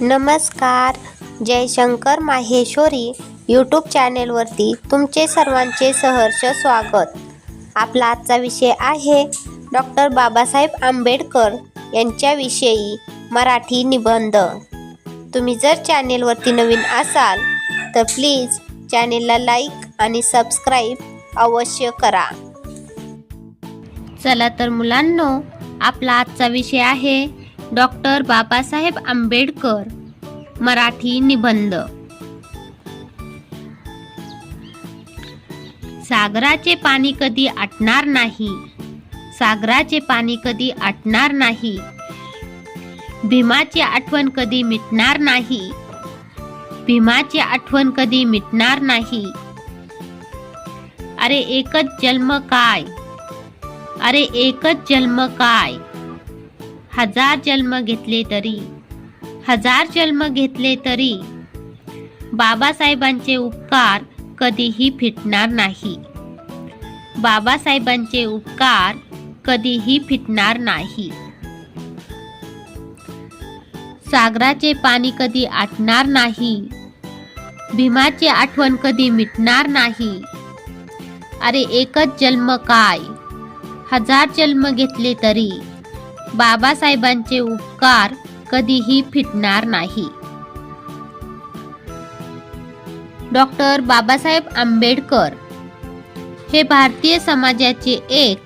नमस्कार. जयशंकर माहेश्वरी यूट्यूब चॅनेलवरती तुमचे सर्वांचे सहर्ष स्वागत. आपला आजचा विषय आहे डॉक्टर बाबासाहेब आंबेडकर यांच्याविषयी मराठी निबंध. तुम्ही जर चॅनेलवरती नवीन असाल तर प्लीज चॅनेलला लाईक आणि सबस्क्राईब अवश्य करा. चला तर मुलांनो आपला आजचा विषय आहे डॉक्टर बाबासाहेब आंबेडकर. मराठी निबंध. सागराचे पाणी कधी आटणार नाही. सागराचे पाणी कधी आटणार नाही. भीमाची आठवण कधी मिटणार नाही. भीमाची आठवण कधी मिटणार नाही. अरे एकच जन्म काय? अरे एकच जन्म काय? हजार जन्म घेतले तरी हजार जन्म घेतले तरी बाबासाहेबांचे उपकार कधीही फिटणार नाही. बाबासाहेबांचे उपकार कधीही फिटणार नाही. सागराचे पाणी कधी आटणार नाही भीमाची आठवण कधी मिटणार नाही. अरे एकच जन्म काय हजार जन्म घेतले तरी बाबासाहेबांचे उपकार कधीही फिटणार नाही. डॉक्टर बाबासाहेब आंबेडकर हे भारतीय समाजाचे एक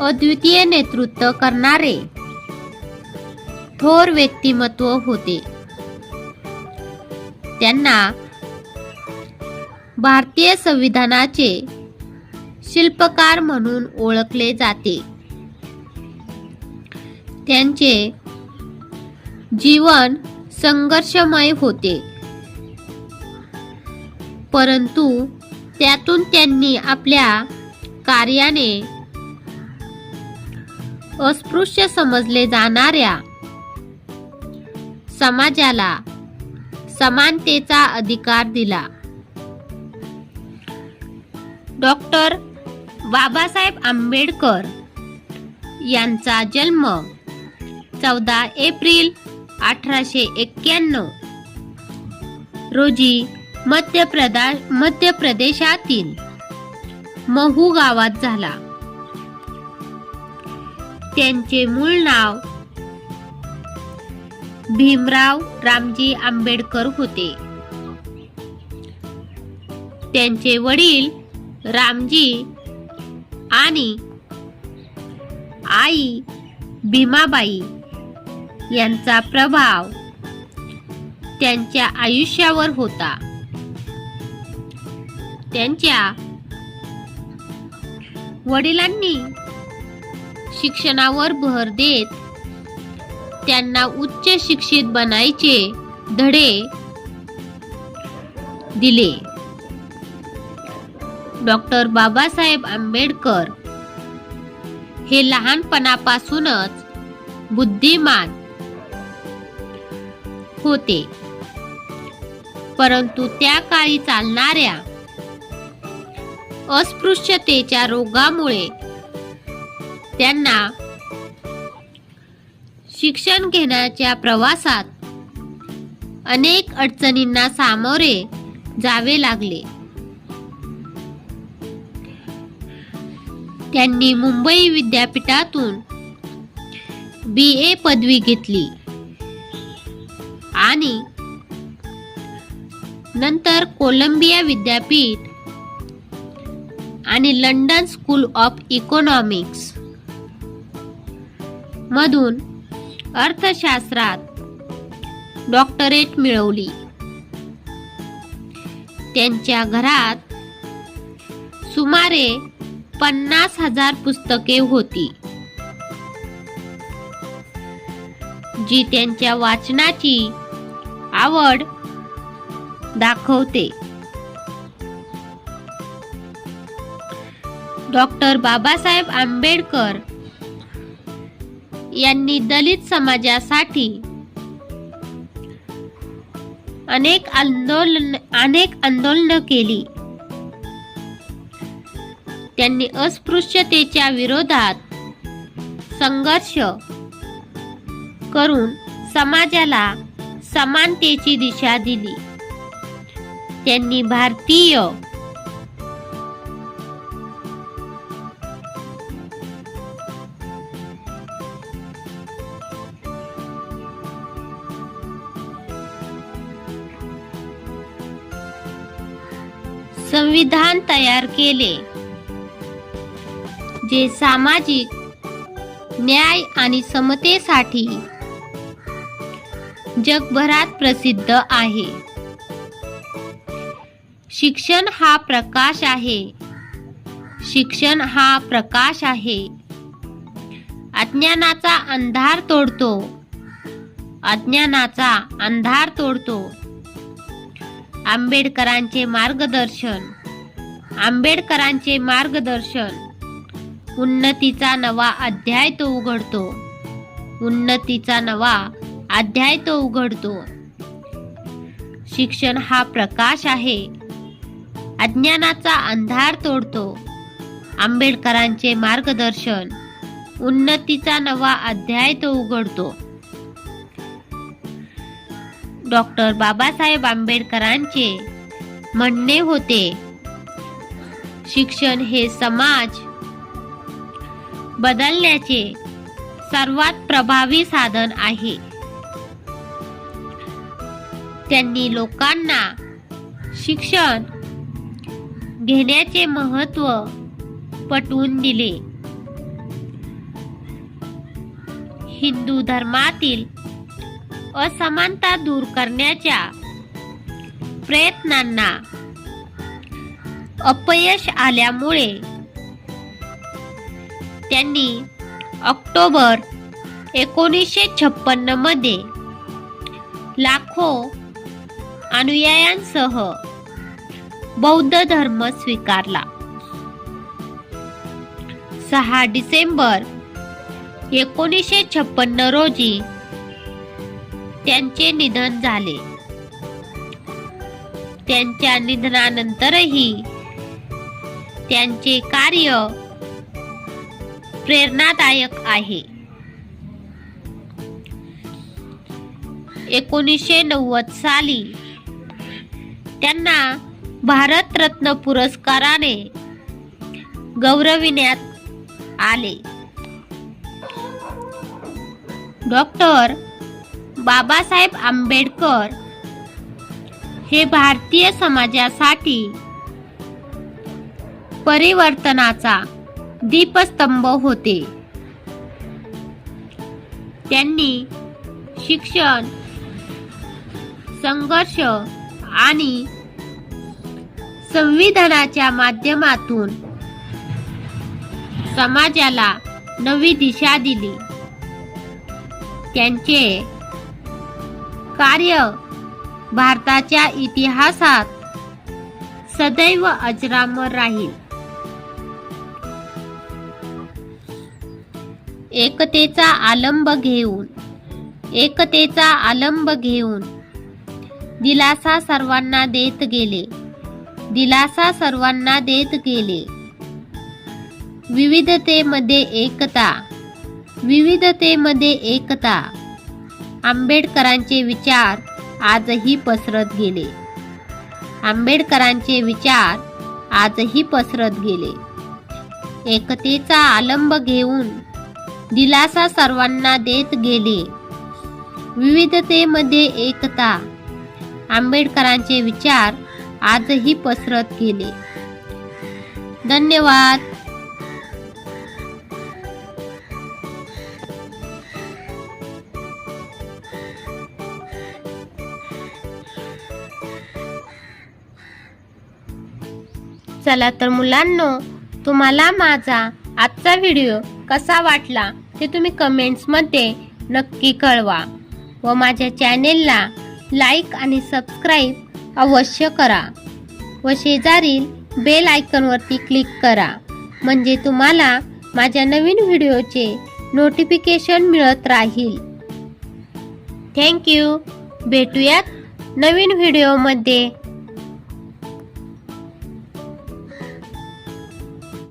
अद्वितीय नेतृत्व करणारे थोर व्यक्तिमत्व होते. त्यांना भारतीय संविधानाचे शिल्पकार म्हणून ओळखले जाते. त्यांचे जीवन संघर्षमय होते. परंतु त्यातून त्यांनी आपल्या कार्याने अस्पृश्य समजले जाणाऱ्या समाजाला समानतेचा अधिकार दिला. डॉक्टर बाबासाहेब आंबेडकर यांचा जन्म चौदा एप्रिल अठराशे एक्क्याण्णव. रोजी मध्य प्रदा मध्य प्रदेशातील महू गावात झाला. त्यांचे मूळ नाव भीमराव रामजी आंबेडकर होते. त्यांचे वडील रामजी आणि आई भीमाबाई. यांचा प्रभाव त्यांच्या आयुष्यावर होता. त्यांच्या वडिलांनी शिक्षणावर भर देत त्यांना उच्च शिक्षित बनायचे धडे दिले. डॉक्टर बाबासाहेब आंबेडकर हे लहानपणापासूनच बुद्धिमान होते. परंतु त्या काळी चालणाऱ्या अस्पृश्यतेच्या रोगामुळे त्यांना शिक्षण घेण्याच्या प्रवासात अनेक अडचणींना सामोरे जावे लागले. त्यांनी मुंबई विद्यापीठातून बी ए पदवी घेतली. आणि नंतर कोलंबिया विद्यापीठ आणि लंडन स्कूल ऑफ इकॉनॉमिक्स मधून अर्थशास्त्रात डॉक्टरेट मिळवली. त्यांच्या घरात सुमारे पन्नास हजार पुस्तके होती. जी त्यांच्या वाचनाची आवड दाखवते. डॉक्टर बाबासाहेब आंबेडकर यांनी दलित समाजासाठी अनेक आंदोलन अनेक आंदोलन केली. त्यांनी अस्पृश्यतेच्या विरोधात संघर्ष करून समाजाला समानतेची दिशा दिली. त्यांनी भारतीय संविधान तयार केले जे सामाजिक न्याय आणि समतेसाठी जगभरात प्रसिद्ध आहे. शिक्षण हा प्रकाश आहे. शिक्षण हा प्रकाश आहे. अज्ञानाचा अंधार तोडतो. अज्ञानाचा अंधार तोडतो. आंबेडकरांचे मार्गदर्शन. आंबेडकरांचे मार्गदर्शन. उन्नतीचा नवा अध्याय तो उघडतो. उन्नतीचा नवा अध्याय तो उघडतो. शिक्षण हा प्रकाश आहे. अज्ञानाचा अंधार तोडतो. आंबेडकरांचे मार्गदर्शन. उन्नतीचा नवा अध्याय तो उघडतो. डॉक्टर बाबासाहेब आंबेडकरांचे म्हणणे होते शिक्षण हे समाज बदलण्याचे सर्वात प्रभावी साधन आहे. त्यांनी लोकांना शिक्षण घेण्याचे महत्त्व पटवून दिले. हिंदू धर्मातील असमानता दूर करण्याच्या प्रयत्नांना अपयश आल्यामुळे त्यांनी ऑक्टोबर एकोणीसशे छप्पन्नमध्ये लाखो अनुयायांसह बौद्ध धर्म स्वीकारला. सहा डिसेंबर एकोणीसशे छप्पन्न रोजी त्यांचे निधन झाले. त्यांच्या निधनानंतरही त्यांचे कार्य प्रेरणादायक आहे. एकोणीसशे नव्वद साली त्यांना भारतरत्न पुरस्काराने गौरविण्यात आले. डॉक्टर बाबासाहेब आंबेडकर हे भारतीय समाजासाठी परिवर्तनाचा दीपस्तंभ होते. त्यांनी शिक्षण संघर्ष आणि संविधानाच्या माध्यमातून समाजाला नवी दिशा दिली. त्यांचे कार्य भारताच्या इतिहासात सदैव अजरामर राहील. एकतेचा आलंब घेऊन एकतेचा आलंब घेऊन दिलासा सर्वांना देत गेले. दिलासा सर्वांना देत गेले. विविधतेमध्ये एकता. विविधतेमध्ये एकता. आंबेडकरांचे विचार आजही पसरत गेले. आंबेडकरांचे विचार आजही पसरत गेले. एकतेचा आलंब घेऊन दिलासा सर्वांना देत गेले. विविधतेमध्ये एकता. आंबेडकरांचे विचार आजही पसरत गेले. धन्यवाद. चला तर मुलांनो तुम्हाला माझा आजचा व्हिडिओ कसा वाटला ते तुम्ही कमेंट्समध्ये नक्की कळवा व माझ्या चॅनेलला लाईक आणि सबस्क्राईब अवश्य करा व शेजारील बेल आयकनवरती क्लिक करा. म्हणजे तुम्हाला माझ्या नवीन व्हिडिओचे नोटिफिकेशन मिळत राहील. थँक्यू भेटूयात नवीन व्हिडिओमध्ये.